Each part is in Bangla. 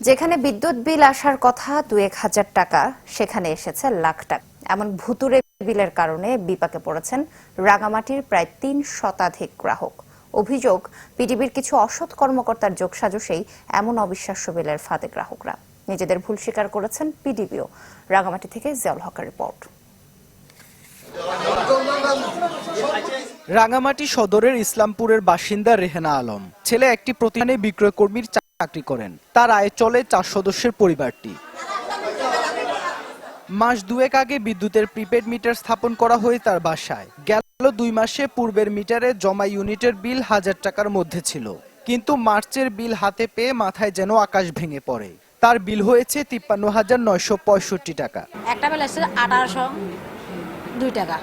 যেখানে বিদ্যুৎ বিল আসার কথা দু এক হাজার টাকা, সেখানে এসেছে লাখ টাকা। এমন ভুতুরে বিলের কারণে বিপাকে পড়েছেন রাঙামাটির প্রায় তিন শতাধিক গ্রাহক। অভিযোগ, পিডিবির কিছু অসৎ কর্মকর্তার যোগসাজশেই এমন অবিশ্বাস্য বিলের ফাঁদে গ্রাহকরা। নিজেদের ভুল স্বীকার করেছেন পিডিবিও। রাঙামাটি থেকে জিয়াউল হকের রিপোর্ট। রাঙামাটি সদরের ইসলামপুরের বাসিন্দা রেহেনা আলম। ছেলে একটি প্রতিষ্ঠানে বিক্রয় কর্মীর চাকরি করেন। তার আয়ে চলে চার সদস্যের পরিবারটি। মাস দুয়েক আগে বিদ্যুতের প্রিপেড মিটার স্থাপন করা হয় তার বাসায়। গেল দুই মাসে পূর্বের মিটারে জমা ইউনিটের বিল হাজার টাকার মধ্যে ছিল। কিন্তু মার্চের বিল হাতে পেয়ে মাথায় যেন আকাশ ভেঙে পড়ে। তার বিল হয়েছে তিপ্পান্ন হাজার নয়শো পঁয়ষট্টি টাকা। একটা বেলা এসেছে আঠারোশো দুই টাকা।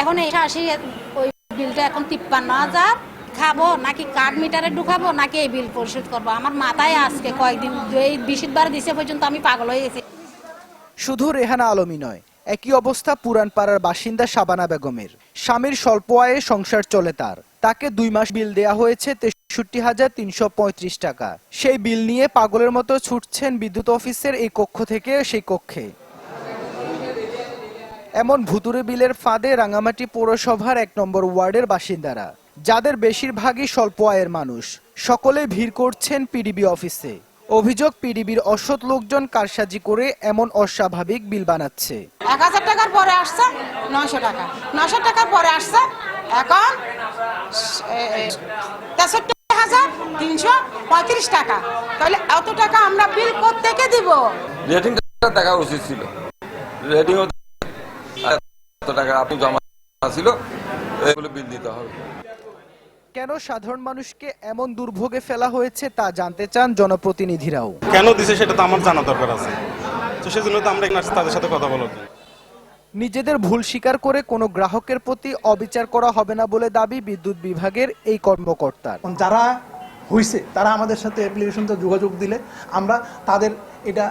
এখন এসে আসি ওই বিলটা এখন তিপ্পান্ন হাজার খাব নাকি কার্ড মিটারে ঢুকাবো, নাকি এই বিল পরিশোধ করব? আমার মাথায় আজকে কয়েকদিন এই বিশুদ্ধবার দিছে পর্যন্ত আমি পাগল হয়ে গেছি। শুধু রেহানা আলমী নয়, একই অবস্থা পুরানপাড়ার বাসিন্দা শাবানা বেগমের। স্বামীর স্বল্প আয়ে সংসার চলে তার। তাকে দুই মাস বিল দেয়া হয়েছে তেষট্টি হাজার তিনশো পঁয়ত্রিশ টাকা। সেই বিল নিয়ে পাগলের মতো ছুটছেন বিদ্যুৎ অফিসের এই কক্ষ থেকে সেই কক্ষে। এমন ভুতুরে বিলের ফাঁদে রাঙামাটি পৌরসভার এক নম্বর ওয়ার্ডের বাসিন্দারা। যাদের বেশিরভাগই স্বল্প আয়ের মানুষ। সকলে ভিড় করছেন পিডিবি অফিসে। অভিযোগ পিডিবির অসৎ লোকজন কারসাজি করে এমন অস্বাভাবিক বিল বানাচ্ছে। এক হাজার টাকার পরে আসছে নয়শো টাকা। নয়শো টাকার পরে আসছে এখন তেষট্টি হাজার তিনশো পঁয়ত্রিশ টাকা। তাহলে এত টাকা আমরা বিল কোথেকে দিব? দেখা উচিত ছিল। এত টাকা আপনি জমা ছিল এগুলো বিল দিতে হবে। কেন সাধারণ মানুষকে এমন দুর্ভোগে ফেলা হয়েছে তা জানতে চান জনপ্রতিনিধিরাও। কেন দিছে সেটা তো আমার জানা দরকার আছে। তো সেজন্য তো আমরা এখানে তাদের সাথে কথা জন্য। নিজেদের ভুল স্বীকার করে কোনো গ্রাহকের প্রতি অবিচার করা হবে না বলে দাবি বিদ্যুৎ বিভাগের এই কর্মকর্তার। যারা হয়েছে তারা আমাদের সাথে অ্যাপ্লিকেশনটা যোগাযোগ দিলে আমরা তাদের এটা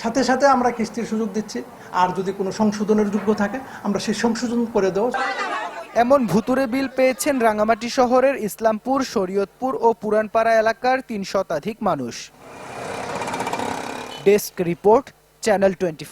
সাথে সাথে আমরা কিস্তির সুযোগ দিচ্ছি। আর যদি কোনো সংশোধনের যোগ্য থাকে আমরা সেই সংশোধন করে দেবো। এমন ভুতুরে বিল পেয়েছেন রাঙামাটি শহরের ইসলামপুর, শরীয়তপুর ও পুরানপাড়া এলাকার তিন শতাধিক মানুষ। Desk report, channel twenty